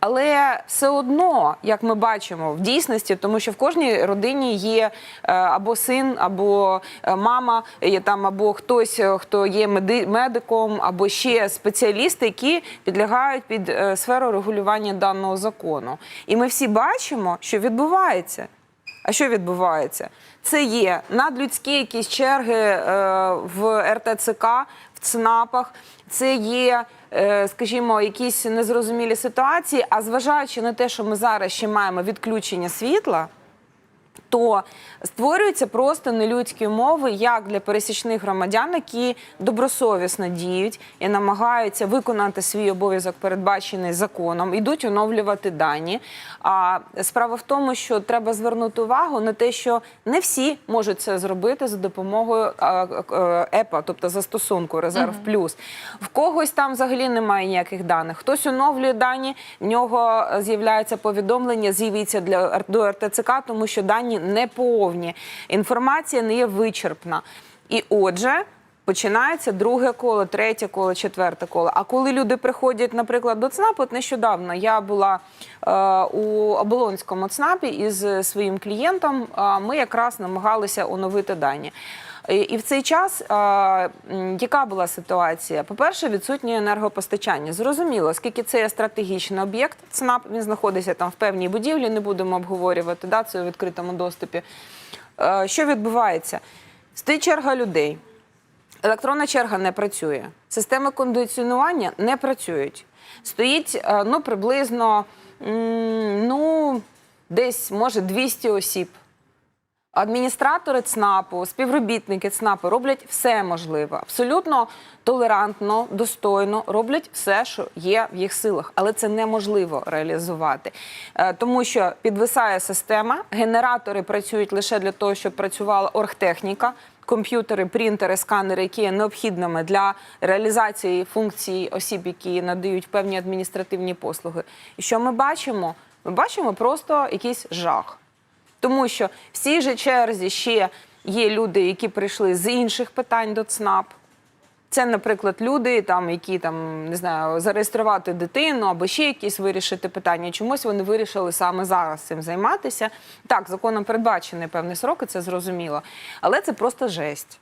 Але все одно, як ми бачимо, в дійсності, тому що в кожній родині є е, або син, або е, мама, є там або хтось, е, хто є меди- медиком, або ще спеціалісти, які підлягають під сферу регулювання даного закону. І ми всі бачимо, що відбувається. А що відбувається? Це є надлюдські якісь черги е, в РТЦК, в ЦНАПах, це є, е, скажімо, якісь незрозумілі ситуації. А зважаючи на те, що ми зараз ще маємо відключення світла, то створюються просто нелюдські умови як для пересічних громадян, які добросовісно діють і намагаються виконати свій обов'язок, передбачений законом, ідуть оновлювати дані. А справа в тому, що треба звернути увагу на те, що не всі можуть це зробити за допомогою е, ЕПА, тобто застосунку Резерв Плюс. В когось там взагалі немає ніяких даних. Хтось оновлює дані, в нього з'являється повідомлення, з'явиться для до РТЦК, тому що дані не повні. Інформація не є вичерпна. І отже. Починається друге коло, третє коло, четверте коло. А коли люди приходять, наприклад, до ЦНАПу, от нещодавно я була е, у Оболонському ЦНАПі із своїм клієнтом. е, ми якраз намагалися оновити дані. І- в цей час е, яка була ситуація? По-перше, відсутнє енергопостачання. Зрозуміло, оскільки це є стратегічний об'єкт, ЦНАП він знаходиться там в певній будівлі, не будемо обговорювати да, це у відкритому доступі. Е, Що відбувається? Стоїть черга людей. Електронна черга не працює. Системи кондиціонування не працюють. Стоїть е, ну, приблизно ну, десь, може, 200 осіб. Адміністратори ЦНАПу, співробітники ЦНАПу роблять все можливе, абсолютно толерантно, достойно роблять все, що є в їх силах, але це неможливо реалізувати, Е, тому що підвисає система, генератори працюють лише для того, щоб працювала оргтехніка. Комп'ютери, принтери, сканери, які є необхідними для реалізації функцій осіб, які надають певні адміністративні послуги. І що ми бачимо? Ми бачимо просто якийсь жах. Тому що в цій же черзі ще є люди, які прийшли з інших питань до ЦНАП. Це, наприклад, люди, там, які там не знаю, зареєструвати дитину або ще якісь вирішити питання. Чомусь вони вирішили саме зараз цим займатися. Так, законом передбачений певний срок, і це зрозуміло, але це просто жесть.